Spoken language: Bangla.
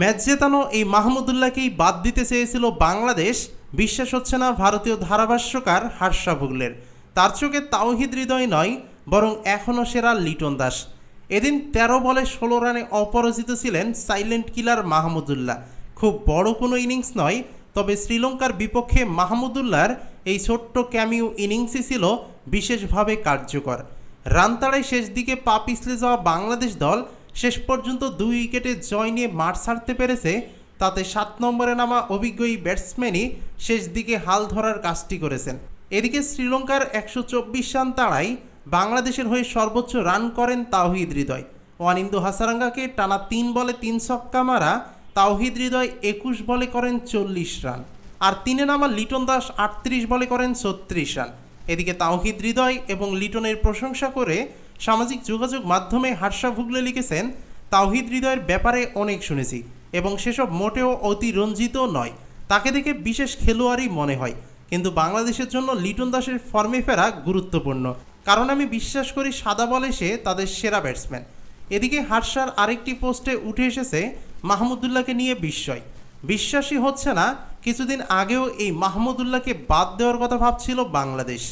ম্যাচ জেতানো এই মাহমুদুল্লাহকেই বাদ দিতে চেয়েছিল বাংলাদেশ। বিশ্বাস হচ্ছে না ভারতীয় ধারাভাষ্যকার হার্ষা ভুগলের। তার চোখে তাওহিদ হৃদয় নয়, বরং এখনও সেরা লিটন দাস। এদিন ১৩ বলে ষোলো রানে অপরাজিত ছিলেন সাইলেন্ট কিলার মাহমুদুল্লাহ খুব বড় কোনো ইনিংস নয়, তবে শ্রীলঙ্কার বিপক্ষে মাহমুদুল্লাহর এই ছোট্ট ক্যামিউ ইনিংসই ছিল বিশেষভাবে কার্যকর। রান তাড়ায় শেষ দিকে পা পিছলে যাওয়া বাংলাদেশ দল শেষ পর্যন্ত দুই উইকেটে জয় নিয়ে মাঠ ছাড়তে পেরেছে, তাতে সাত নম্বরে নামা অভিজ্ঞ এই ব্যাটসম্যানই শেষ দিকে হাল ধরার কাজটি করেছেন। এদিকে শ্রীলঙ্কার একশো চব্বিশ রান তাড়াই বাংলাদেশের হয়ে সর্বোচ্চ রান করেন তাওহিদ হৃদয়। ওয়ানিন্দু হাসারাঙ্গাকে টানা তিন বলে তিন ছক্কা মারা তাওহিদ হৃদয় একুশ বলে করেন চল্লিশ রান। আর তিনে নামা লিটন দাস আটত্রিশ বলে করেন ছত্রিশ রান। এদিকে তাওহিদ হৃদয় এবং লিটনের প্রশংসা করে সামাজিক যোগাযোগ মাধ্যমে হার্ষা ভুগলে লিখেছেন, তাওহিদ হৃদয়ের ব্যাপারে অনেক শুনেছি এবং সেসব মোটেও অতিরঞ্জিত নয়। তাকে দেখে বিশেষ খেলোয়াড়ই মনে হয়। কিন্তু বাংলাদেশের জন্য লিটন দাসের ফর্মে ফেরা গুরুত্বপূর্ণ। কারণ আমি বিশ্বাস করি সাদা বলে সে তাদের সেরা ব্যাটসম্যান। এদিকে হার্ষার আরেকটি পোস্টে উঠে এসেছে মাহমুদুল্লাহকে নিয়ে বিস্ময়। বিশ্বাসই হচ্ছে না, কিছুদিন আগেও এই মাহমুদুল্লাহকে বাদ দেওয়ার কথা ভাবছিল বাংলাদেশ।